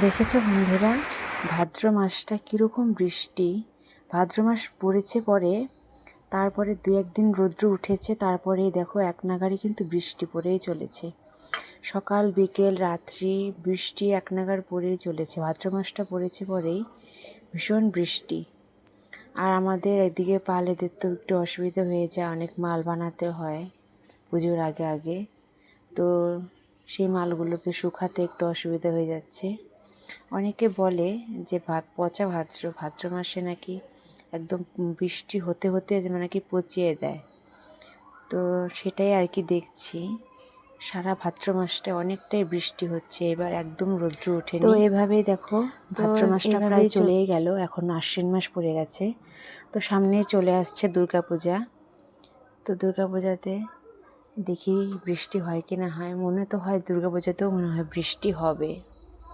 দেখেছ বন্ধুরা, ভাদ্র মাসটা কীরকম বৃষ্টি। ভাদ্র মাস পড়েছে পরে, তারপরে দু একদিন রৌদ্র উঠেছে তারপরেই দেখো এক নাগারে কিন্তু বৃষ্টি পড়েই চলেছে। সকাল, বিকেল, রাত্রি বৃষ্টি এক নাগার পড়েই চলেছে। ভাদ্র মাসটা পড়েছে পরেই ভীষণ বৃষ্টি। আর আমাদের এদিকে পালেদের তো একটু অসুবিধা হয়ে যায়, অনেক মাল বানাতে হয় পুজোর আগে আগে। তো সেই মালগুলো তো শুকাতে একটু অসুবিধা হয়ে যাচ্ছে। অনেকে বলে যে ভাত পচা ভাদ্র ভাদ্র মাসে নাকি একদম বৃষ্টি হতে হতে মানে কি পচিয়ে দেয়। তো সেটাই আর কি দেখছি। সারা ভাদ্র মাসটা অনেকটাই বৃষ্টি হচ্ছে এবার একদম রৌদ্র ওঠে তো এভাবেই দেখো ভাদ্র মাসটা প্রায় চলেই গেল এখন আশ্বিন মাস পড়ে গেছে। তো সামনেই চলে আসছে দুর্গাপূজা। তো দুর্গাপূজাতে দেখি বৃষ্টি হয় কি না হয় মনে তো হয় দুর্গাপূজাতেও মনে হয় বৃষ্টি হবে।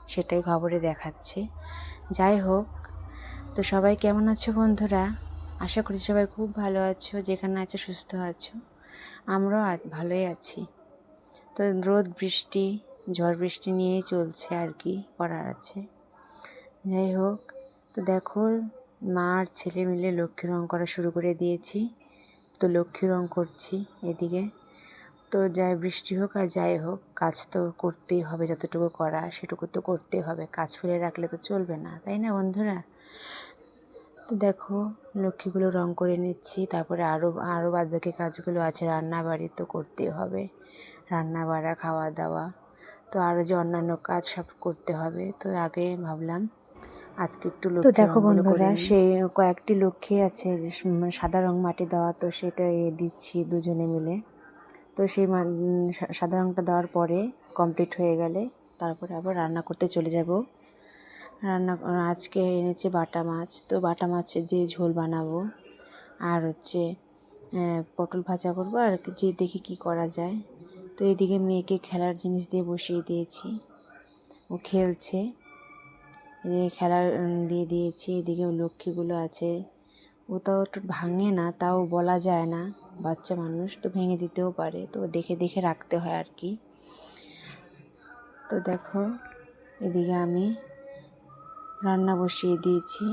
সেটাই খবরে দেখাচ্ছে। যাই হোক, তো সবাই কেমন আছো বন্ধুরা? আশা করি সবাই খুব ভালো আছো, যেখানে আছো সুস্থ আছো। আমরাও ভালোই আছি। তো রোদ, বৃষ্টি, ঝড়, বৃষ্টি নিয়েই চলছে আর কি করার আছে। যাই হোক, তো দেখো, মা আর ছেলে মিলে লক্ষ্মী রং করা শুরু করে দিয়েছি। তো লক্ষ্মী রং করছি এদিকে। তো যাই বৃষ্টি হোক আর যাই হোক কাজ তো করতেই হবে যতটুকু করা সেটুকু তো করতেই হবে। কাজ ফেলে রাখলে তো চলবে না তাই না বন্ধুরা? তো দেখো লক্ষ্মীগুলো রং করে নিচ্ছি তারপরে আরও আরও বাদবাকি কাজগুলো আছে রান্না বাড়ি তো করতেই হবে রান্না বাড়া খাওয়া দাওয়া তো আরও যে অন্যান্য কাজ সব করতে হবে। তো আগে ভাবলাম আজকে একটু তো দেখো বন্ধুরা। সেই কয়েকটি লক্ষ্মী আছে যে স- সাদা রং মাটি দেওয়া তো সেটা দিচ্ছি দুজনে মিলে। তো সেই সাদা রংটা দেওয়ার পরে কমপ্লিট হয়ে গেলে তারপরে আবার রান্না করতে চলে যাব। রান্না, আজকে এনেছে বাটা মাছ। তো বাটা মাছের যে ঝোল বানাবো আর হচ্ছে পটল ভাজা করব আর যে দেখি কি করা যায়। তো এদিকে মেয়েকে খেলার জিনিস দিয়ে বসিয়ে দিয়েছি। ও খেলছে। এদিকে খেলার দিয়ে দিয়েছি। এদিকে লক্ষ্মীগুলো আছে। ও তাও একটু ভাঙে না, তাও বলা যায় না। বাচ্চা মানুষ তো ভেঙে দিতেও পারে, তো দেখে দেখে রাখতে হয় আর কি। তো দেখো, এদিকে আমি রান্না বসিয়ে দিয়েছি।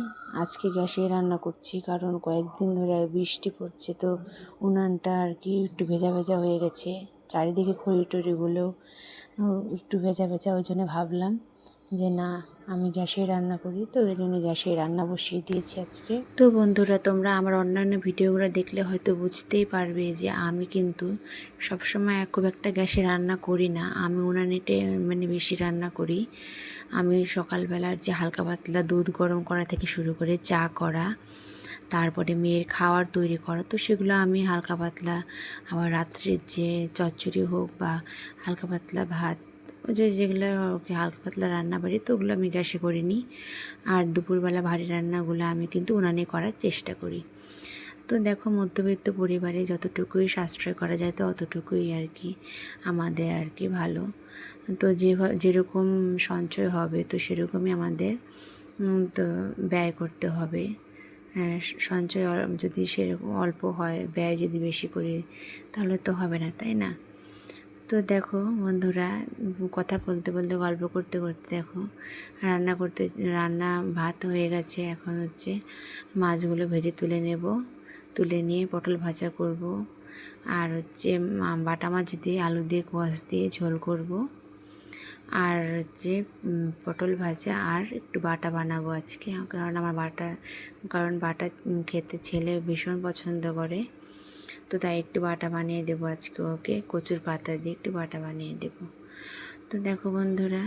আজকে গ্যাসেই রান্না করছি, কারণ কয়েকদিন ধরে বৃষ্টি পড়ছে, তো উনানটা আর কি একটু ভেজা ভেজা হয়ে গেছে। চারিদিকে খড়ি টড়িগুলো একটু ভেজা ভেজা, ওই জন্য ভাবলাম যে না আমি গ্যাসে রান্না করি, তো ওই জন্য গ্যাসে রান্না বসিয়ে দিয়েছি আজকে। তো বন্ধুরা, তোমরা আমার অন্যান্য ভিডিওগুলো দেখলে হয়তো বুঝতেই পারবে যে আমি কিন্তু সবসময় খুব একটা গ্যাসে রান্না করি না। আমি উনানেটে মানে বেশি রান্না করি। আমি সকালবেলার যে হালকা পাতলা দুধ গরম করা থেকে শুরু করে চা করা, তারপরে মেয়ের খাওয়ার তৈরি করা, তো সেগুলো আমি হালকা পাতলা, আবার রাত্রের যে চচ্চড়ি হোক বা হালকা পাতলা ভাত ওই যে যেগুলো হালকা পাতলা রান্না বাড়ি তো ওগুলো আমি গ্যাসে করিনি আর দুপুরবেলা ভারী রান্নাগুলো আমি কিন্তু উনানে করার চেষ্টা করি। তো দেখো মধ্যবিত্ত পরিবারে যতটুকুই সাশ্রয় করা যায় তো অতটুকুই আর কি আমাদের আর কি ভালো। তো যে যেরকম সঞ্চয় হবে তো সেরকমই আমাদের তো ব্যয় করতে হবে। হ্যাঁ, সঞ্চয় যদি সেরকম অল্প হয় ব্যয় যদি বেশি করি তাহলে তো হবে না তাই না? তো দেখো বন্ধুরা, কথা বলতে বলতে, গল্প করতে করতে দেখো, রান্না করতে, রান্না ভাত হয়ে গেছে। এখন হচ্ছে মাছগুলো ভেজে তুলে নেব। তুলে নিয়ে পটল ভাজা করব। আর হচ্ছে বাটা মাছ দিয়ে, আলু দিয়ে, কোয়াশ দিয়ে ঝোল করব। আর হচ্ছে পটল ভাজা আর একটু বাটা বানাবো আজকে। কারণ আমার বাটা, কারণ বাটা খেতে ছেলে ভীষণ পছন্দ করে। তো তাই একটু বাটা বানিয়ে দেবো আজকে ওকে, কচুর পাতা দিয়ে একটু বাটা বানিয়ে দেবো। তো দেখো বন্ধুরা,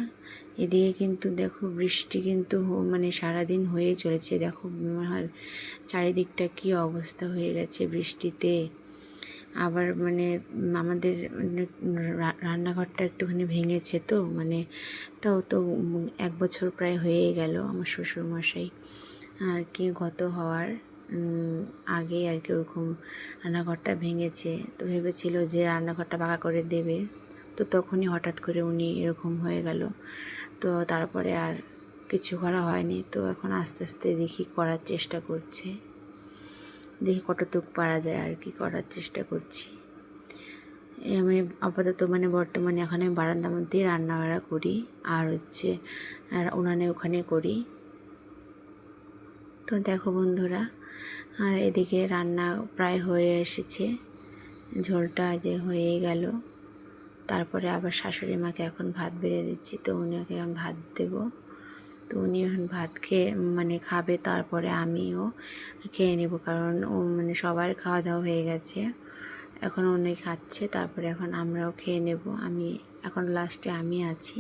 এদিকে কিন্তু দেখো বৃষ্টি কিন্তু মানে সারাদিন হয়ে চলেছে। দেখো চারিদিকটা কী অবস্থা হয়ে গেছে বৃষ্টিতে। আবার মানে আমাদের মানে রান্নাঘরটা একটুখানি ভেঙেছে তো মানে তাও তো এক বছর প্রায় হয়ে গেল আমার শ্বশুরমশাই। আর কি গত হওয়ার। আগেই আর কি ওরকম রান্নাঘরটা ভেঙেছে। তো ভেবেছিল যে রান্নাঘরটা পাকা করে দেবে। তো তখনই হঠাৎ করে উনি এরকম হয়ে গেল। তো তারপরে আর কিছু করা হয়নি। তো এখন আস্তে আস্তে দেখি করার চেষ্টা করছে। দেখি কতটুক পারা যায় আর কি করার চেষ্টা করছি। আমি আপাতত মানে বর্তমানে এখন আমি বারান্দার মধ্যেই রান্না বাড়া করি। আর হচ্ছে, আর উনানে ওখানে করি। তো দেখো বন্ধুরা আর এদিকে রান্না প্রায় হয়ে এসেছে। ঝোলটা যে হয়ে গেল। তারপরে আবার শাশুড়ি মাকে এখন ভাত বেড়ে দিচ্ছি, তো উনিকে এখন ভাত দেব। তো উনি এখন ভাত খেয়ে মানে খাবে, তারপরে আমিও খেয়ে নেব, কারণ ও মানে সবার খাওয়া দাওয়া হয়ে গেছে। এখন উনি খাচ্ছে, তারপরে এখন আমরাও খেয়ে নেব। আমি এখন লাস্টে আমি আছি।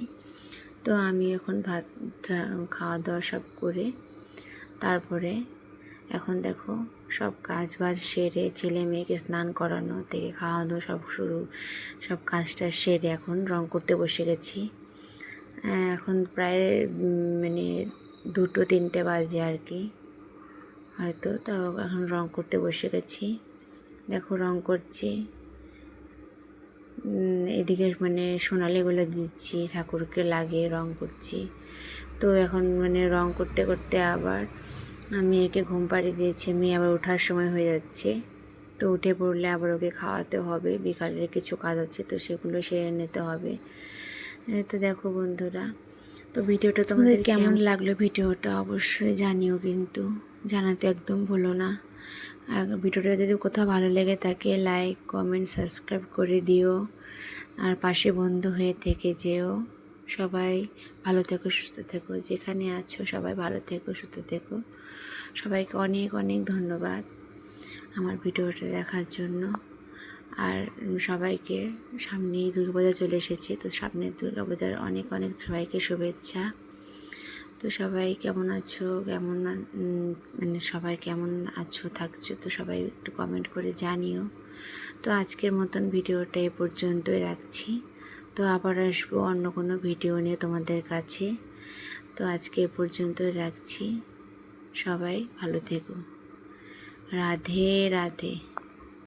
তো আমি এখন ভাত খাওয়া দাওয়া সব করে, তারপরে এখন দেখো, সব কাজ বাজ সেরে ছেলে মেয়েকে স্নান করানো থেকে খাওয়ানো সব শুরু, সব কাজটা সেরে এখন রং করতে বসে গেছি। এখন প্রায় মানে দুটো তিনটে বাজে আর কি। হয়তো, তাও এখন রং করতে বসে গেছি। দেখো রং করছি। এদিকে মানে সোনালিগুলো দিচ্ছি, ঠাকুরকে লাগিয়ে রং করছি। তো এখন মানে রং করতে করতে আবার মেয়েকে ঘুম পাড়িয়ে দিয়েছে। মেয়ে আবার ওঠার সময় হয়ে যাচ্ছে। তো উঠে পড়লে আবার ওকে খাওয়াতে হবে। বিকালের কিছু কাজ আছে তো সেগুলো সেরে নিতে হবে। তো দেখো বন্ধুরা তো ভিডিওটা তোমাদের কেমন লাগল ভিডিওটা অবশ্যই জানিও কিন্তু। জানাতে একদম ভুলো না। আর ভিডিওটা যদি কোথাও ভালো লেগে থাকে লাইক কমেন্ট সাবস্ক্রাইব করে দিও। আর পাশে বন্ধু হয়ে থেকে যেও। সবাই ভালো থেকো, সুস্থ থেকো। যেখানে আছো সবাই ভালো থেকো, সুস্থ থেকো। সবাইকে অনেক অনেক ধন্যবাদ আমার ভিডিওটা দেখার জন্য। আর সবাইকে সামনেই দুর্গাপূজা চলে এসেছে, তো সামনে দুর্গাপূজার অনেক অনেক সবাইকে শুভেচ্ছা। তো সবাই কেমন আছো? কেমন মানে সবাই কেমন আছো, থাকছো? তো সবাই একটু কমেন্ট করে জানিও। তো আজকের মতন ভিডিওটা এ পর্যন্তই রাখছি। তো আবার আসব অন্য কোনো ভিডিও নিয়ে তোমাদের কাছে। তো আজকে এ পর্যন্ত রাখছি। সবাই ভালো থেকো। রাধে রাধে।